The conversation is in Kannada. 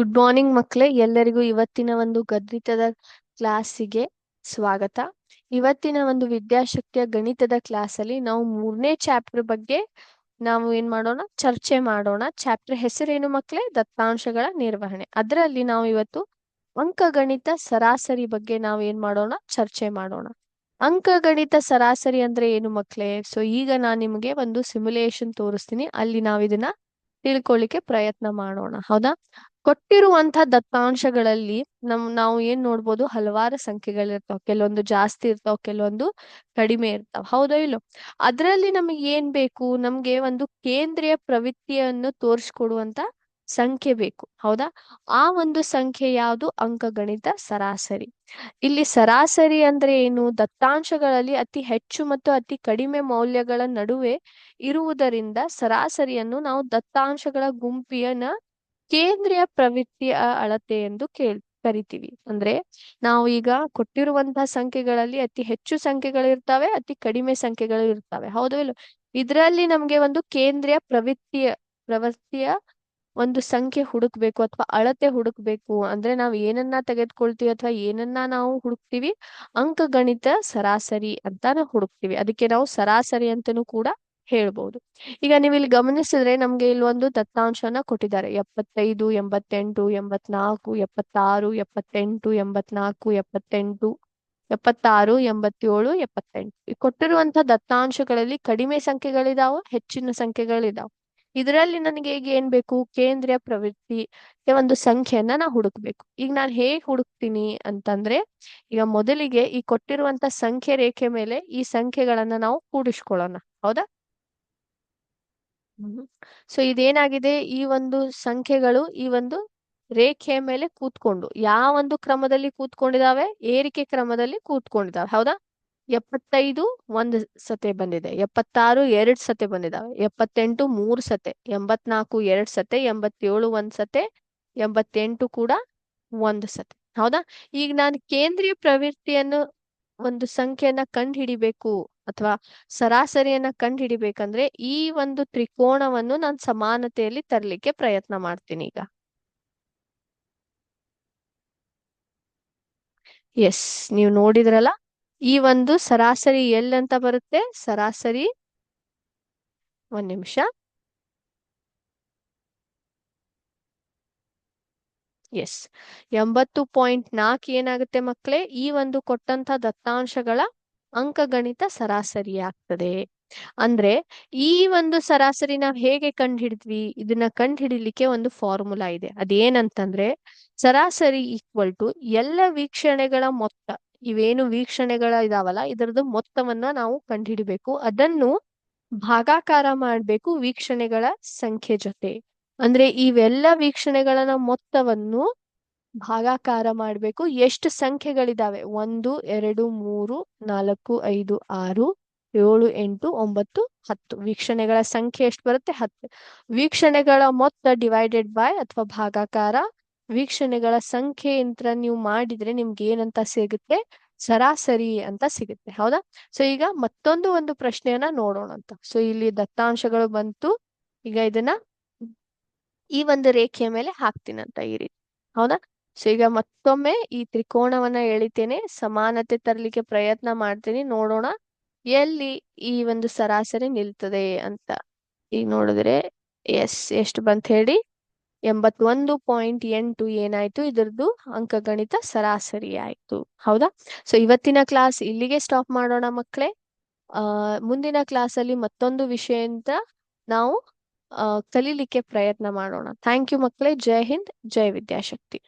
ಗುಡ್ ಮಾರ್ನಿಂಗ್ ಮಕ್ಕಳೇ ಎಲ್ಲರಿಗೂ ಇವತ್ತಿನ ಒಂದು ಗಣಿತದ ಕ್ಲಾಸಿಗೆ ಸ್ವಾಗತ. ಇವತ್ತಿನ ಒಂದು ವಿದ್ಯಾಶಕ್ತಿಯ ಗಣಿತದ ಕ್ಲಾಸಲ್ಲಿ ನಾವು ಮೂರನೇ ಚಾಪ್ಟರ್ ಬಗ್ಗೆ ನಾವು ಏನ್ ಮಾಡೋಣ? ಚರ್ಚೆ ಮಾಡೋಣ. ಚಾಪ್ಟರ್ ಹೆಸರೇನು ಮಕ್ಕಳೇ ದತ್ತಾಂಶಗಳ ನಿರ್ವಹಣೆ. ಅದರಲ್ಲಿ ನಾವು ಇವತ್ತು ಅಂಕಗಣಿತ ಸರಾಸರಿ ಬಗ್ಗೆ ನಾವು ಏನ್ ಮಾಡೋಣ? ಚರ್ಚೆ ಮಾಡೋಣ. ಅಂಕಗಣಿತ ಸರಾಸರಿ ಅಂದ್ರೆ ಏನು ಮಕ್ಕಳೇ ಸೊ ಈಗ ನಾನು ನಿಮಗೆ ಒಂದು ಸಿಮ್ಯುಲೇಷನ್ ತೋರಿಸ್ತೀನಿ. ಅಲ್ಲಿ ನಾವು ಇದನ್ನ ತಿಳ್ಕೊಳ್ಳಿಕ್ಕೆ ಪ್ರಯತ್ನ ಮಾಡೋಣ. ಹೌದಾ? ಕೊಟ್ಟಿರುವಂತ ದತ್ತಾಂಶಗಳಲ್ಲಿ ನಮ್, ನಾವು ಏನ್ ನೋಡ್ಬೋದು, ಹಲವಾರು ಸಂಖ್ಯೆಗಳಿರ್ತಾವ ಕೆಲವೊಂದು ಜಾಸ್ತಿ ಇರ್ತಾವ, ಕೆಲವೊಂದು ಕಡಿಮೆ ಇರ್ತಾವ. ಹೌದಾ ಇಲ್ಲೋ? ಅದ್ರಲ್ಲಿ ನಮಗೆ ಏನ್ ಬೇಕು? ನಮ್ಗೆ ಒಂದು ಕೇಂದ್ರೀಯ ಪ್ರವೃತ್ತಿಯನ್ನು ತೋರಿಸ್ಕೊಡುವಂತ ಸಂಖ್ಯೆ ಬೇಕು. ಹೌದಾ? ಆ ಒಂದು ಸಂಖ್ಯೆ ಯಾವುದು? ಅಂಕಗಣಿತ ಸರಾಸರಿ. ಇಲ್ಲಿ ಸರಾಸರಿ ಅಂದ್ರೆ ಏನು? ದತ್ತಾಂಶಗಳಲ್ಲಿ ಅತಿ ಹೆಚ್ಚು ಮತ್ತು ಅತಿ ಕಡಿಮೆ ಮೌಲ್ಯಗಳ ನಡುವೆ ಇರುವುದರಿಂದ ಸರಾಸರಿಯನ್ನು ನಾವು ದತ್ತಾಂಶಗಳ ಗುಂಪಿನ ಕೇಂದ್ರೀಯ ಪ್ರವೃತ್ತಿಯ ಅಳತೆ ಎಂದು ಕೇಳ್, ಕರಿತೀವಿ. ಅಂದ್ರೆ ನಾವು ಈಗ ಕೊಟ್ಟಿರುವಂತಹ ಸಂಖ್ಯೆಗಳಲ್ಲಿ ಅತಿ ಹೆಚ್ಚು ಸಂಖ್ಯೆಗಳು ಇರ್ತವೆ, ಅತಿ ಕಡಿಮೆ ಸಂಖ್ಯೆಗಳು ಇರ್ತವೆ. ಹೌದು ಇಲ್ಲ ಇದರಲ್ಲಿ ನಮ್ಗೆ ಒಂದು ಕೇಂದ್ರೀಯ ಪ್ರವೃತ್ತಿಯ ಪ್ರವೃತ್ತಿಯ ಒಂದು ಸಂಖ್ಯೆ ಹುಡುಕ್ಬೇಕು ಅಥವಾ ಅಳತೆ ಹುಡುಕ್ಬೇಕು. ಅಂದ್ರೆ ನಾವು ಏನನ್ನ ತೆಗೆದುಕೊಳ್ತೀವಿ ಅಥವಾ ಏನನ್ನ ನಾವು ಹುಡುಕ್ತಿವಿ, ಅಂಕಗಣಿತ ಸರಾಸರಿ ಅಂತ ನಾವು ಹುಡುಕ್ತಿವಿ. ಅದಕ್ಕೆ ನಾವು ಸರಾಸರಿ ಅಂತನೂ ಕೂಡ ಹೇಳ್ಬಹುದು ಈಗ ನೀವು ಇಲ್ಲಿ ಗಮನಿಸಿದ್ರೆ ನಮ್ಗೆ ಇಲ್ಲಿ ಒಂದು ದತ್ತಾಂಶನ ಕೊಟ್ಟಿದ್ದಾರೆ. ಎಪ್ಪತ್ತೈದು, ಎಂಬತ್ತೆಂಟು, ಎಂಬತ್ನಾಲ್ಕು, ಎಪ್ಪತ್ತಾರು, ಎಪ್ಪತ್ತೆಂಟು, ಎಂಬತ್ನಾಲ್ಕು, ಎಪ್ಪತ್ತೆಂಟು, ಎಪ್ಪತ್ತಾರು, ಎಂಬತ್ತೇಳು, ಎಪ್ಪತ್ತೆಂಟು. ಕೊಟ್ಟಿರುವಂತ ದತ್ತಾಂಶಗಳಲ್ಲಿ ಕಡಿಮೆ ಸಂಖ್ಯೆಗಳಿದಾವ, ಹೆಚ್ಚಿನ ಸಂಖ್ಯೆಗಳಿದಾವ. ಇದರಲ್ಲಿ ನನಗೆ ಈಗ ಏನ್ ಬೇಕು? ಕೇಂದ್ರೀಯ ಪ್ರವೃತ್ತಿ ಒಂದು ಸಂಖ್ಯೆಯನ್ನ ನಾ ಹುಡುಕ್ಬೇಕು. ಈಗ ನಾನು ಹೇಗ್ ಹುಡುಕ್ತೀನಿ ಅಂತಂದ್ರೆ, ಈಗ ಮೊದಲಿಗೆ ಈ ಕೊಟ್ಟಿರುವಂತ ಸಂಖ್ಯೆ ರೇಖೆ ಮೇಲೆ ಈ ಸಂಖ್ಯೆಗಳನ್ನ ನಾವು ಕೂಡಿಸ್ಕೊಳ್ಳೋಣ. ಹೌದಾ? ಸೊ ಇದೇನಾಗಿದೆ? ಈ ಒಂದು ಸಂಖ್ಯೆಗಳು ಈ ಒಂದು ರೇಖೆಯ ಮೇಲೆ ಕೂತ್ಕೊಂಡು, ಯಾವ ಒಂದು ಕ್ರಮದಲ್ಲಿ ಕೂತ್ಕೊಂಡಿದಾವೆ ಏರಿಕೆ ಕ್ರಮದಲ್ಲಿ ಕೂತ್ಕೊಂಡಿದಾವೆ ಹೌದಾ? ಎಪ್ಪತ್ತೈದು ಒಂದು ಸತೆ ಬಂದಿದೆ. ಎಪ್ಪತ್ತಾರು ಎರಡ್ ಸತೆ ಬಂದಿದಾವೆ ಎಪ್ಪತ್ತೆಂಟು ಮೂರ್ ಸತೆ. ಎಂಬತ್ನಾಲ್ಕು ಎರಡ್ ಸತೆ. ಎಂಬತ್ತೇಳು ಒಂದ್ ಸತೆ. ಎಂಬತ್ತೆಂಟು ಕೂಡ ಒಂದ್ ಸತೆ. ಹೌದಾ? ಈಗ ನಾನು ಕೇಂದ್ರೀಯ ಪ್ರವೃತ್ತಿಯನ್ನು ಒಂದು ಸಂಖ್ಯೆಯನ್ನ ಕಂಡು ಹಿಡಿಬೇಕು ಅಥವಾ ಸರಾಸರಿಯನ್ನ ಕಂಡು ಹಿಡಿಬೇಕಂದ್ರೆ ಈ ಒಂದು ತ್ರಿಕೋಣವನ್ನು ನಾನು ಸಮಾನತೆಯಲ್ಲಿ ತರಲಿಕ್ಕೆ ಪ್ರಯತ್ನ ಮಾಡ್ತೀನಿ ಈಗ. ಎಸ್ ನೀವು ನೋಡಿದ್ರಲ್ಲ? ಈ ಒಂದು ಸರಾಸರಿ ಎಲ್ ಅಂತ ಬರುತ್ತೆ? ಸರಾಸರಿ ಒಂದ್ ನಿಮಿಷ. ಎಸ್ ಎಂಬತ್ತು ಪಾಯಿಂಟ್ ನಾಲ್ಕು ಏನಾಗುತ್ತೆ ಮಕ್ಕಳೇ ಈ ಒಂದು ಕೊಟ್ಟಂತ ದತ್ತಾಂಶಗಳ ಅಂಕಗಣಿತ ಸರಾಸರಿ ಆಗ್ತದೆ. ಅಂದ್ರೆ ಈ ಒಂದು ಸರಾಸರಿ ನಾವ್ ಹೇಗೆ ಕಂಡು ಹಿಡಿದ್ವಿ ಇದನ್ನ ಕಂಡು ಹಿಡಿಲಿಕ್ಕೆ ಒಂದು ಫಾರ್ಮುಲಾ ಇದೆ. ಅದೇನಂತಂದ್ರೆ ಸರಾಸರಿ ಈಕ್ವಲ್ ಟು ಎಲ್ಲ ವೀಕ್ಷಣೆಗಳ ಮೊತ್ತ. ಇವೇನು ವೀಕ್ಷಣೆಗಳ ಇದಾವಲ್ಲ, ಇದರದ್ದು ಮೊತ್ತವನ್ನ ನಾವು ಕಂಡುಹಿಡಿಬೇಕು. ಅದನ್ನು ಭಾಗಾಕಾರ ಮಾಡ್ಬೇಕು ವೀಕ್ಷಣೆಗಳ ಸಂಖ್ಯೆ ಜೊತೆ. ಅಂದ್ರೆ ಇವೆಲ್ಲ ವೀಕ್ಷಣೆಗಳ ಮೊತ್ತವನ್ನು ಭಾಗಾಕಾರ ಮಾಡ್ಬೇಕು. ಎಷ್ಟು ಸಂಖ್ಯೆಗಳಿದಾವೆ? ಒಂದು, ಎರಡು, ಮೂರು, ನಾಲ್ಕು, ಐದು, ಆರು, ಏಳು, ಎಂಟು, ಒಂಬತ್ತು, ಹತ್ತು. ವೀಕ್ಷಣೆಗಳ ಸಂಖ್ಯೆ ಎಷ್ಟು ಬರುತ್ತೆ? ಹತ್ತು. ವೀಕ್ಷಣೆಗಳ ಮೊತ್ತ ಡಿವೈಡೆಡ್ ಬೈ ಅಥವಾ ಭಾಗಾಕಾರ. ವೀಕ್ಷಣೆಗಳ ಸಂಖ್ಯೆ ಇಂತರ ನೀವು ಮಾಡಿದ್ರೆ ನಿಮ್ಗೆ ಏನಂತ ಸಿಗುತ್ತೆ? ಸರಾಸರಿ ಅಂತ ಸಿಗುತ್ತೆ. ಹೌದಾ? ಸೊ ಈಗ ಮತ್ತೊಂದು ಒಂದು ಪ್ರಶ್ನೆಯನ್ನ ನೋಡೋಣ ಅಂತ. ಸೊ ಇಲ್ಲಿ ದತ್ತಾಂಶಗಳು ಬಂತು. ಈಗ ಇದನ್ನ ಈ ಒಂದು ರೇಖೆಯ ಮೇಲೆ ಹಾಕ್ತೀನಂತ ಈ ರೀತಿ. ಹೌದಾ? ಸೊ, ಈಗ ಮತ್ತೊಮ್ಮೆ ಈ ತ್ರಿಕೋಣವನ್ನ ಎಳಿತೇನೆ. ಸಮಾನತೆ ತರಲಿಕ್ಕೆ ಪ್ರಯತ್ನ ಮಾಡ್ತೀನಿ. ನೋಡೋಣ ಎಲ್ಲಿ ಈ ಒಂದು ಸರಾಸರಿ ನಿಲ್ತದೆ ಅಂತ. ಈಗ ನೋಡಿದ್ರೆ ಎಸ್, ಎಷ್ಟು ಬಂತ ಹೇಳಿ? ಎಂಬತ್ತೊಂದು ಪಾಯಿಂಟ್ ಎಂಟು ಏನಾಯ್ತು? ಇದರದ್ದು ಅಂಕಗಣಿತ ಸರಾಸರಿ ಆಯ್ತು. ಹೌದಾ? ಸೊ, ಇವತ್ತಿನ ಕ್ಲಾಸ್ ಇಲ್ಲಿಗೆ ಸ್ಟಾಪ್ ಮಾಡೋಣ ಮಕ್ಕಳೇ ಮುಂದಿನ ಮುಂದಿನ ಕ್ಲಾಸಲ್ಲಿ ಮತ್ತೊಂದು ವಿಷಯ ಅಂತ ನಾವು ಕಲೀಲಿಕ್ಕೆ ಪ್ರಯತ್ನ ಮಾಡೋಣ. ಥ್ಯಾಂಕ್ ಯು ಮಕ್ಕಳೇ ಜೈ ಹಿಂದ್. ಜೈ ವಿದ್ಯಾಶಕ್ತಿ.